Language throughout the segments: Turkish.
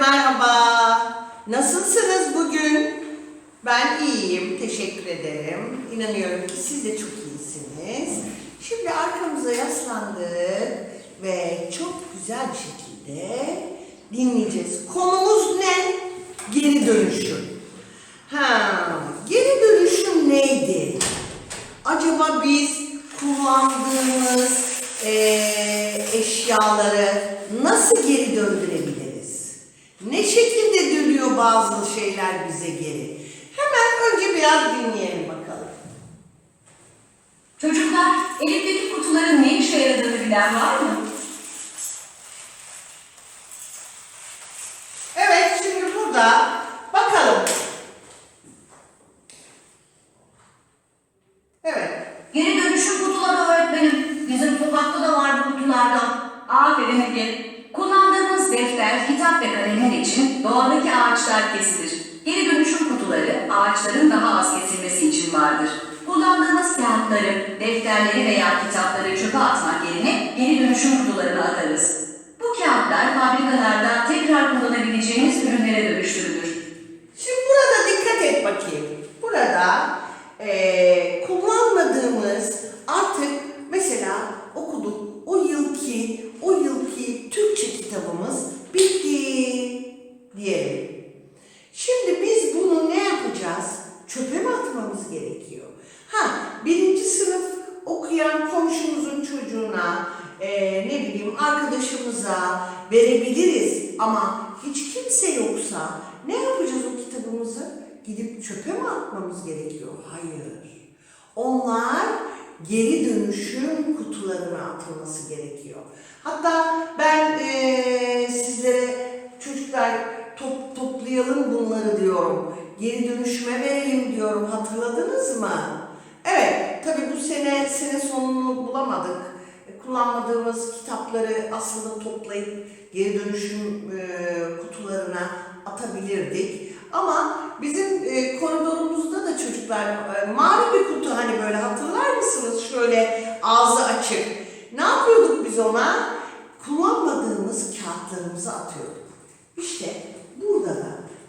merhaba. Nasılsınız bugün? Ben iyiyim, teşekkür ederim. İnanıyorum ki siz de çok iyisiniz. Şimdi arkamıza yaslandık ve çok güzel bir şekilde dinleyeceğiz. Konumuz ne? Geri dönüşüm. Ha, geri dönüşüm neydi? Acaba biz kullandığımız eee, eşyaları nasıl geri döndürebiliriz? Bazı şeyler bize geri? Hemen önce biraz dinleyelim bakalım. Çocuklar, elindeki kutuların ne işe yaradığını bilen var mı? Evet, şimdi burada bakalım. Evet, Geri dönüşüm kutuları öğretmenim. Bizim sokakta da var bu kutulardan. Aferin Ege. Kullandığımız defter, kitap ve kalemler için kesilir. Geri dönüşüm kutuları ağaçların daha az kesilmesi için vardır. Kullandığımız kağıtları, defterleri veya kitapları çöpe atmak yerine geri dönüşüm kutularına atarız. Bu kağıtlar fabrikalarda tekrar kullanabileceğimiz ürünlere dönüştürülür. Şimdi burada dikkat et bakayım. Burada eee, kullanmadığımız artık mesela okuduk o yılki o yılki Türkçe kitabımız bitti diyelim. Şimdi biz bunu ne yapacağız? Çöpe mi atmamız gerekiyor? Ha birinci sınıf okuyan komşumuzun çocuğuna eee, ne bileyim arkadaşımıza verebiliriz ama hiç kimse yoksa ne yapacağız o kitabımızı? Gidip çöpe mi atmamız gerekiyor? Hayır. Onlar geri dönüşüm kutularına atılması gerekiyor. Hatta ben eee, sizlere çocuklar top, toplayalım bunları diyorum. Geri dönüşüme verelim diyorum. Hatırladınız mı? Evet, tabii bu sene sene sonunu bulamadık. E, Kullanmadığımız kitapları aslında toplayıp geri dönüşüm e, kutularına atabilirdik. Ama bizim e, koridorumuzda da çocuklar mavi bir kutu hani böyle hatırlar mısınız? Şöyle ağzı açık. Ne yapıyorduk biz ona? Kullanmadığımız kağıtlarımızı atıyorduk. İşte burada da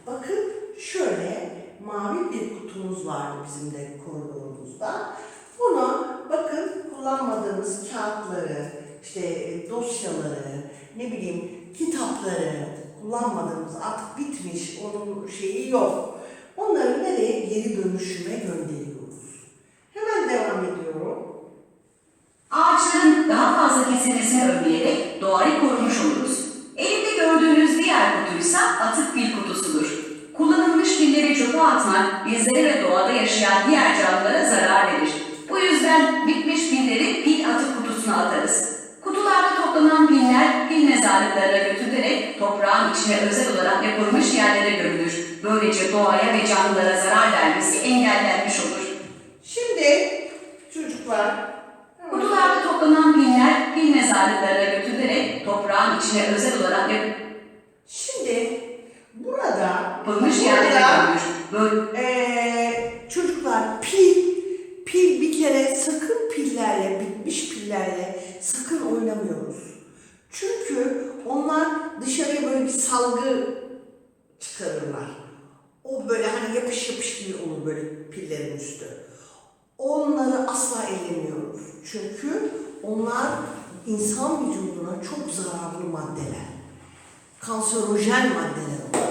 bakın şöyle mavi bir kutumuz vardı bizim de koridorumuzda. Bunu bakın kullanmadığımız kağıtları, işte e, dosyaları, ne bileyim kitapları kullanmadığımız artık bitmiş, onun şeyi yok. Onları nereye? Geri dönüşüme gönderiyoruz. Hemen devam ediyorum. Ağaçların daha fazla kesilmesini önleyerek doğayı korumuş oluruz. Elimde gördüğünüz diğer kutuysa atık pil kutusudur. Kullanılmış pilleri çöpe atmak bizlere ve doğada yaşayan diğer canlılara zarar verir. Bu yüzden bitmiş pilleri pil atık kutusuna atarız. Kutularda toplanan piller pil mezarlıklarına götürülerek toprağın içine özel olarak yapılmış yerlere gömülür. Böylece doğaya ve canlılara zarar vermesi engellenmiş olur. Şimdi çocuklar Kutularda toplanan piller pil mezarlıklarına götürülerek toprağın içine özel olarak Şimdi burada yapılmış yerlere gömülür. Böyle eee, çocuklar pil pil bir kere sakın pillerle bitmiş pillerle sakın oynamıyoruz. Çünkü onlar dışarıya böyle bir salgı çıkarırlar. O böyle hani yapış yapış gibi olur böyle pillerin üstü. Onları asla ellemiyoruz. Çünkü onlar insan vücuduna çok zararlı maddeler. Kanserojen maddeler onlar.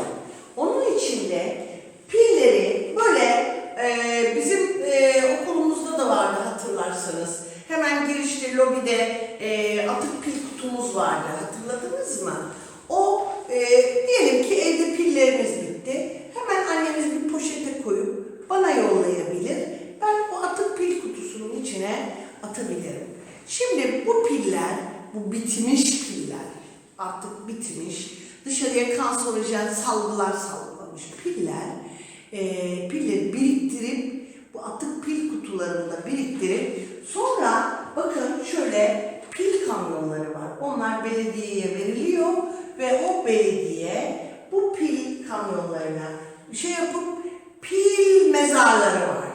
Onun için de pilleri böyle e, bizim e, okulumuzda da vardı hatırlarsanız. Hemen girişte lobide e, atık pil kutumuz vardı hatırladınız mı? O e, diyelim ki evde pillerimiz bitti. Hemen annemiz bir poşete koyup bana yollayabilir. Ben o atık pil kutusunun içine atabilirim. Şimdi bu piller, bu bitmiş piller, artık bitmiş, dışarıya kanserojen salgılar salgılamış piller, e, pilleri biriktirip bu atık pil kutularında biriktirip sonra bakın şöyle pil kamyonları var. Onlar belediyeye veriliyor ve o belediye bu pil kamyonlarına şey yapıp pil mezarları var.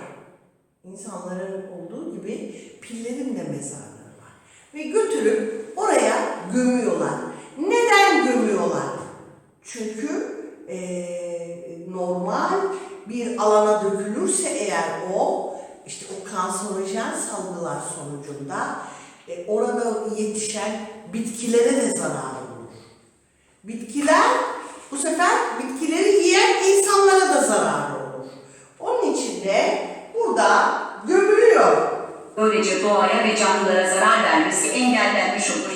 İnsanların olduğu gibi pillerin de mezarları var. Ve götürüp oraya gömüyorlar. Neden gömüyorlar? Çünkü sonucunda e, orada yetişen bitkilere de zarar olur. Bitkiler bu sefer bitkileri yiyen insanlara da zarar olur. Onun için de burada gömülüyor. Doğaya ve canlılara zarar vermesi engellenmiş olur.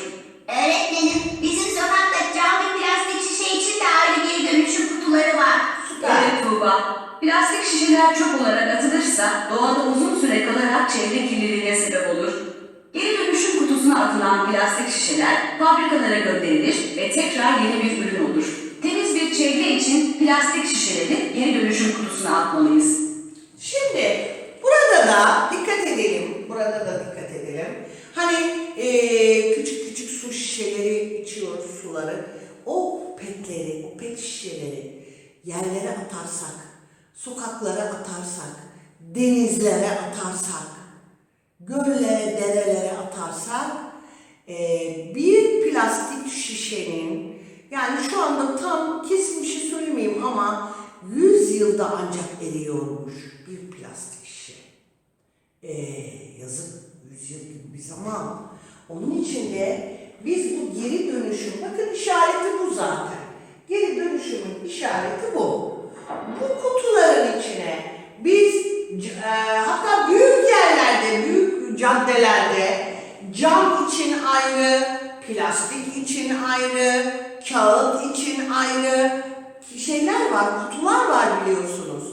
Öğretmenim, bizim sokakta cam ve plastik şişe için de ayrı geri dönüşüm kutuları var. Süper. Evet Tuğba. Plastik şişeler çöp olarak atılırsa doğada uzun süre kalarak çevre kirliliğine sebep olur. Geri dönüşüm kutusuna atılan plastik şişeler fabrikalara gönderilir ve tekrar yeni bir ürün olur. Temiz bir çevre için plastik şişeleri geri dönüşüm kutusuna atmalıyız. Şimdi burada da dikkat edelim. Burada da dikkat edelim. Hani eee, küçük küçük su şişeleri içiyoruz suları. O petleri, o pet şişeleri yerlere atarsak, sokaklara atarsak, denizlere atarsak, göllere, derelere atarsak eee, bir plastik şişenin yani şu anda tam kesin bir şey söylemeyeyim ama 100 yılda ancak eriyormuş bir plastik şişe. Ee, yazık 100 yıl gibi bir zaman. Onun için de biz bu geri dönüşüm, bakın işareti bu zaten. Geri dönüşümün işareti bu. Bu kutuların içine biz e, hatta büyük yerlerde, büyük caddelerde cam için ayrı, plastik için ayrı, kağıt için ayrı şeyler var, kutular var biliyorsunuz.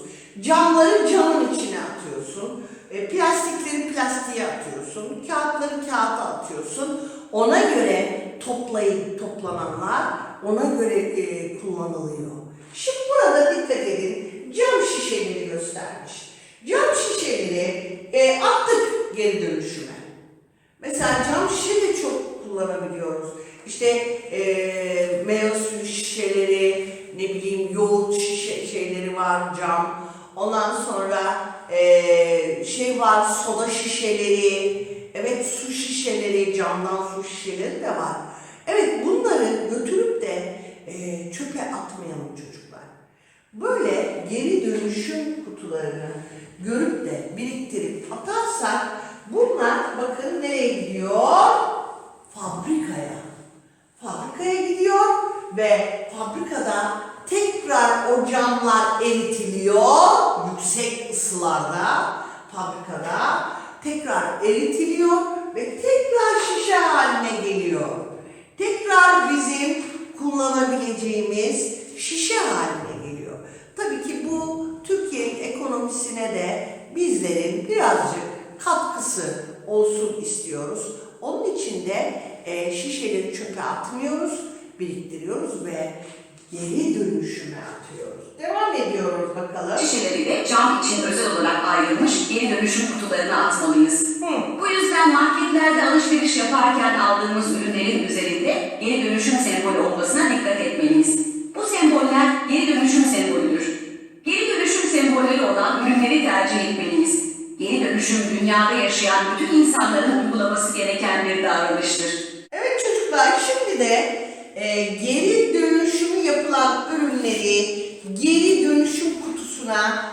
Camları camın içine atıyorsun. E, plastikleri plastiğe atıyorsun. Kağıtları kağıta atıyorsun. Ona göre toplayıp toplananlar ona göre e, kullanılıyor. Şimdi burada dikkat edin. Cam şişeleri göstermiş. Cam şişeleri e, attık geri dönüşüme. Mesela cam şişe de çok kullanabiliyoruz. İşte eee meyve var cam. Ondan sonra eee, şey var soda şişeleri, evet su şişeleri, camdan su şişeleri de var. Evet bunları götürüp de eee, çöpe atmayalım çocuklar. Böyle geri dönüşüm kutularını görüp de biriktirip atarsak bunlar bakın nereye gidiyor? Fabrikaya. Fabrikaya gidiyor ve fabrikada tekrar o camlar eritiliyor yüksek ısılarda fabrikada tekrar eritiliyor ve tekrar şişe haline geliyor. Tekrar bizim kullanabileceğimiz şişe haline geliyor. Tabii ki bu Türkiye'nin ekonomisine de bizlerin birazcık katkısı olsun istiyoruz. Onun için de e, şişeleri çöpe atmıyoruz, biriktiriyoruz ve geri dönüşüme atıyoruz. Devam ediyoruz bakalım. Şişeleri de cam için özel olarak ayrılmış geri dönüşüm kutularına atmalıyız. Hı. Bu yüzden marketlerde alışveriş yaparken aldığımız ürünlerin üzerinde geri dönüşüm sembolü olmasına dikkat etmeliyiz. Bu semboller geri dönüşüm sembolüdür. Geri dönüşüm sembolleri olan ürünleri tercih etmeliyiz. Geri dönüşüm dünyada yaşayan bütün insanların uygulaması gereken bir davranıştır. Evet çocuklar şimdi de e, geri kutusuna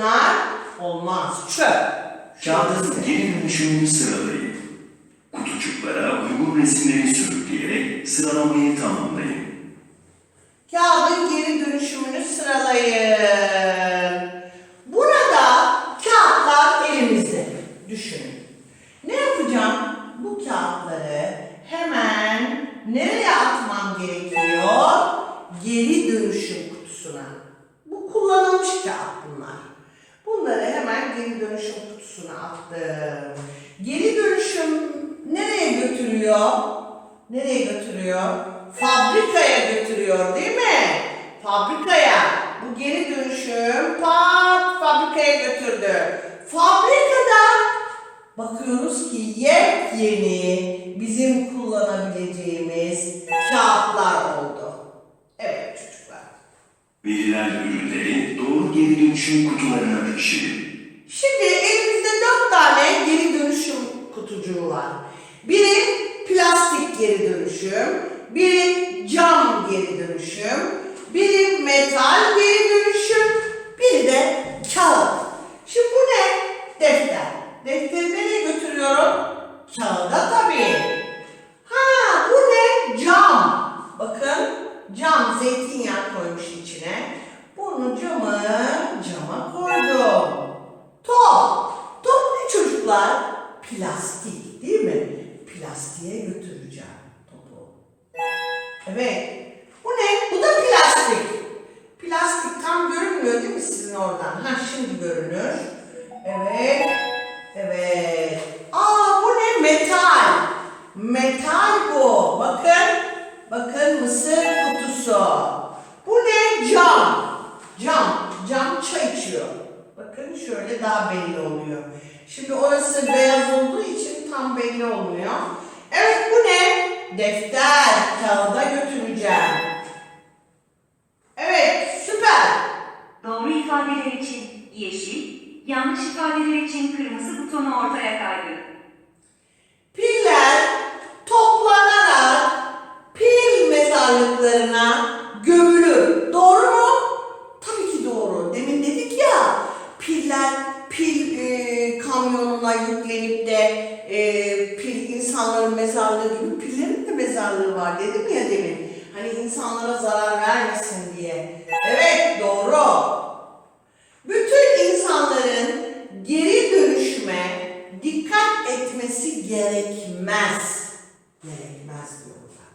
Bunlar olmaz. Çöp. Kağıdın geri dönüşümünü sıralayın. Kutucuklara uygun resimleri sürükleyerek sıralamayı tamamlayın. Kağıdın geri dönüşümünü sıralayın. Burada kağıtlar elimizde. Düşünün. Ne yapacağım? Bu kağıtları hemen nereye atmam gerekiyor? Geri dönüşüm kutusuna. Bu kullanılmış kağıt bunlar. Bunları hemen geri dönüşüm attım. Geri dönüşüm nereye götürüyor? Nereye götürüyor? Fabrikaya götürüyor değil mi? fabrikaya. Bu geri dönüşüm pat fabrikaya götürdü. Fabrikada bakıyoruz ki yepyeni bizim kullanabileceğimiz kağıtlar oldu. Evet çocuklar. Verilen ürünleri doğru geri dönüşüm kutularına taşıyın. Şimdi elimizde dört tane geri dönüşüm kutucuğu var. Biri plastik geri dönüşüm, biri cam geri dönüşüm, biri metal Evet. Bu ne? Bu da plastik. Plastik tam görünmüyor değil mi sizin oradan? Ha şimdi görünür. Evet. Evet. Aa bu ne? Metal. Metal bu. Bakın. Bakın mısır kutusu. Bu ne? Cam. Cam. Cam çay içiyor. Bakın şöyle daha belli oluyor. Şimdi orası beyaz olduğu için tam belli olmuyor. Evet bu ne? Defter. Kağıda götüreceğim. Evet süper. Doğru ifadeler için yeşil, yanlış ifadeler için kırmızı butonu ortaya kaydır. Piller toplanarak pil mezarlıklarına gömülür. Doğru mu? Tabii ki doğru. Demin dedik ya piller pil e, kamyonuna yüklenip de e, pil insanların mezarlığı gibi pillerin de mezarlığı var dedim ya demin. Hani insanlara zarar vermesin diye. Evet doğru. Bütün insanların geri dönüşüme dikkat etmesi gerekmez. Gerekmez diyorlar.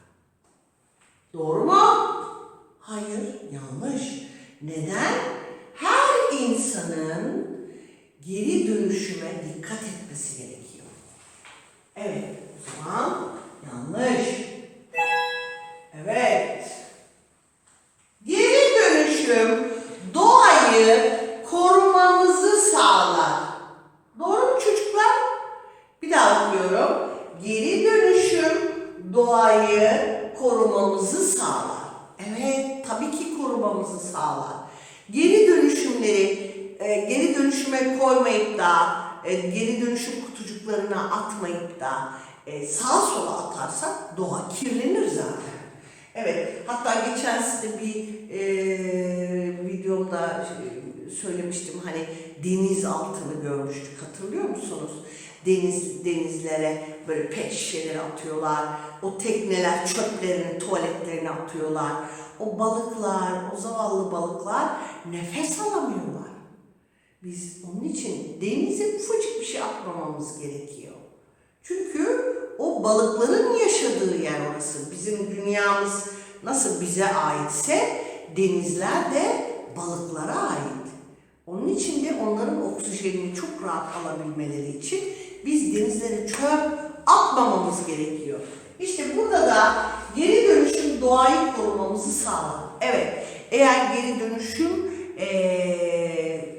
Doğru mu? Hayır, yanlış. Neden? Her insanın geri dönüşüme dikkat etmesi gerekiyor. Evet, o zaman yanlış. Evet. Geri dönüşüm doğayı korumamızı sağlar. Doğru mu çocuklar? Bir daha okuyorum. Geri dönüşüm doğayı korumamızı sağlar. Evet, tabii ki korumamızı sağlar. Geri dönüşümleri e, geri dönüşüme koymayıp da e, geri dönüşüm kutucuklarına atmayıp da e, sağa sola atarsak doğa kirlenir zaten. Evet, hatta geçen size bir şey, söylemiştim hani deniz altını görmüştük hatırlıyor musunuz? Deniz denizlere böyle pet şişeleri atıyorlar. O tekneler çöplerini tuvaletlerine atıyorlar. O balıklar, o zavallı balıklar nefes alamıyorlar. Biz onun için denize ufacık bir şey atmamamız gerekiyor. Çünkü o balıkların yaşadığı yer orası. Bizim dünyamız nasıl bize aitse denizler de balıklara ait. Onun için de onların oksijenini çok rahat alabilmeleri için biz denizlere çöp atmamamız gerekiyor. İşte burada da geri dönüşüm doğayı korumamızı sağlar. Evet, eğer geri dönüşüm eee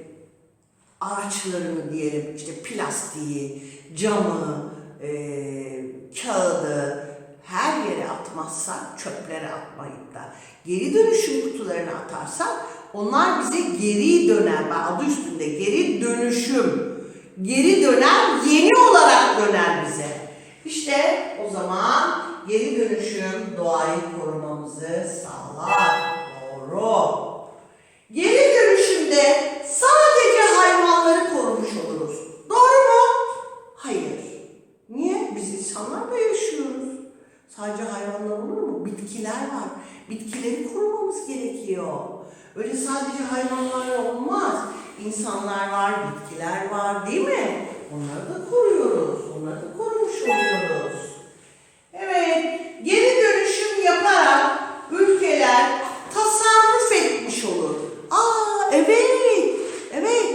araçlarını diyelim işte plastiği, camı, eee, kağıdı her yere atmazsak, çöplere atmayıp da geri dönüşüm kutularına atarsak onlar bize geri döner. Adı üstünde geri dönüşüm. Geri döner, yeni olarak döner bize. İşte o zaman geri dönüşüm doğayı korumamızı sağlar. Doğru. Geri dönüşümde sadece hayvanları korumuş oluruz. Doğru mu? Hayır. Niye? Biz insanlar da yaşıyoruz. Sadece hayvanlar olur mu? Bitkiler var. Bitkileri korumamız gerekiyor. Öyle sadece hayvanlarla olmaz. İnsanlar var, bitkiler var değil mi? Onları da koruyoruz. Onları da korumuş oluyoruz. Evet, geri dönüşüm yaparak ülkeler tasarruf etmiş olur. Aa evet, evet.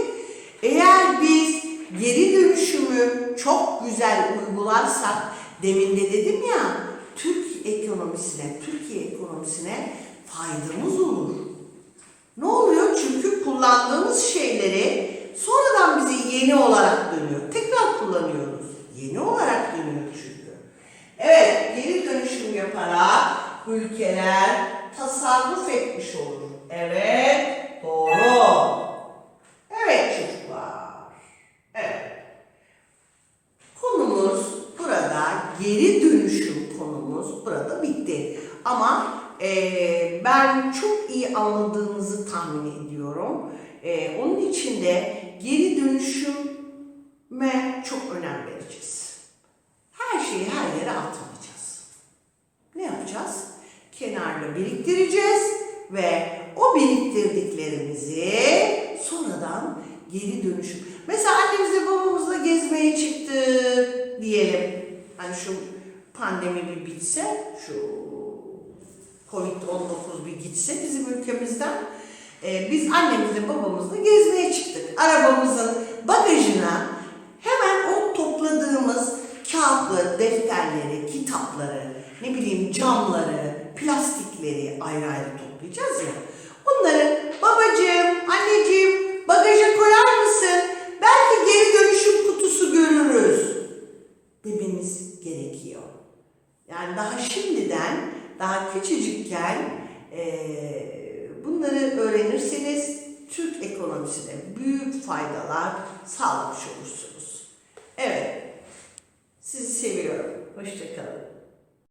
Eğer biz geri dönüşümü çok güzel uygularsak, demin de dedim ya, Türk ekonomisine, Türkiye ekonomisine faydamız olur. Ne oluyor? Çünkü kullandığımız şeyleri sonradan bize yeni olarak dönüyor. Tekrar kullanıyoruz. Yeni olarak dönüyor çünkü. Evet, geri dönüşüm yaparak ülkeler tasarruf etmiş olur. Evet, doğru. Evet çocuklar. Evet. Konumuz burada geri dönüşüm konumuz burada bitti. Ama eee, ben çok iyi anladığınızı tahmin ediyorum. Eee, onun için de geri dönüşüme çok önem vereceğiz. Her şeyi her yere atmayacağız. Ne yapacağız? Kenarda biriktireceğiz ve o biriktirdiklerimizi sonradan geri dönüşüm. Mesela annemizle babamızla gezmeye çıktık diyelim. Hani şu pandemi bir bitse, şu Covid-19 bir gitse bizim ülkemizden. Ee, biz annemizle babamızla gezmeye çıktık. Arabamızın bagajına ayrı ayrı toplayacağız ya.